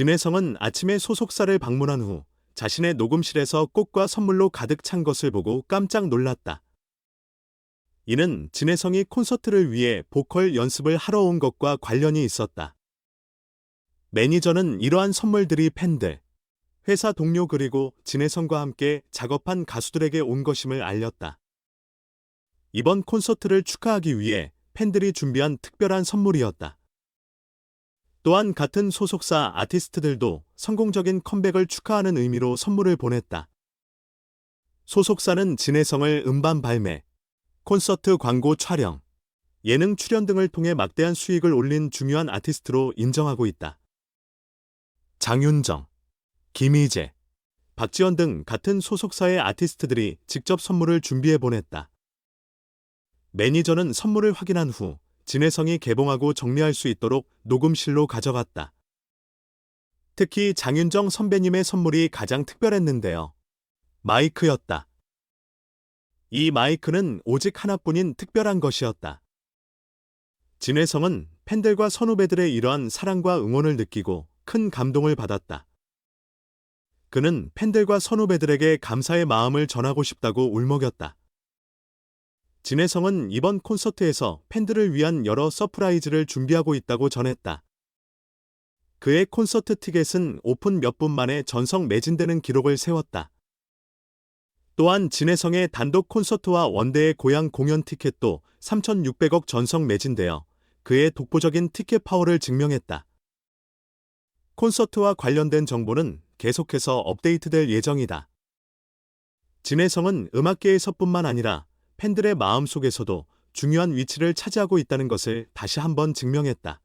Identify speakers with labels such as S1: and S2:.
S1: 진혜성은 아침에 소속사를 방문한 후 자신의 녹음실에서 꽃과 선물로 가득 찬 것을 보고 깜짝 놀랐다. 이는 진혜성이 콘서트를 위해 보컬 연습을 하러 온 것과 관련이 있었다. 매니저는 이러한 선물들이 팬들, 회사 동료 그리고 진혜성과 함께 작업한 가수들에게 온 것임을 알렸다. 이번 콘서트를 축하하기 위해 팬들이 준비한 특별한 선물이었다. 또한 같은 소속사 아티스트들도 성공적인 컴백을 축하하는 의미로 선물을 보냈다. 소속사는 진혜성을 음반 발매, 콘서트 광고 촬영, 예능 출연 등을 통해 막대한 수익을 올린 중요한 아티스트로 인정하고 있다. 장윤정, 김희재, 박지원 등 같은 소속사의 아티스트들이 직접 선물을 준비해 보냈다. 매니저는 선물을 확인한 후 진혜성이 개봉하고 정리할 수 있도록 녹음실로 가져갔다. 특히 장윤정 선배님의 선물이 가장 특별했는데요. 마이크였다. 이 마이크는 오직 하나뿐인 특별한 것이었다. 진혜성은 팬들과 선후배들의 이러한 사랑과 응원을 느끼고 큰 감동을 받았다. 그는 팬들과 선후배들에게 감사의 마음을 전하고 싶다고 울먹였다. 진혜성은 이번 콘서트에서 팬들을 위한 여러 서프라이즈를 준비하고 있다고 전했다. 그의 콘서트 티켓은 오픈 몇 분 만에 전성 매진되는 기록을 세웠다. 또한 진혜성의 단독 콘서트와 원대의 고향 공연 티켓도 3,600억 전성 매진되어 그의 독보적인 티켓 파워를 증명했다. 콘서트와 관련된 정보는 계속해서 업데이트될 예정이다. 진혜성은 음악계에서뿐만 아니라 팬들의 마음 속에서도 중요한 위치를 차지하고 있다는 것을 다시 한번 증명했다.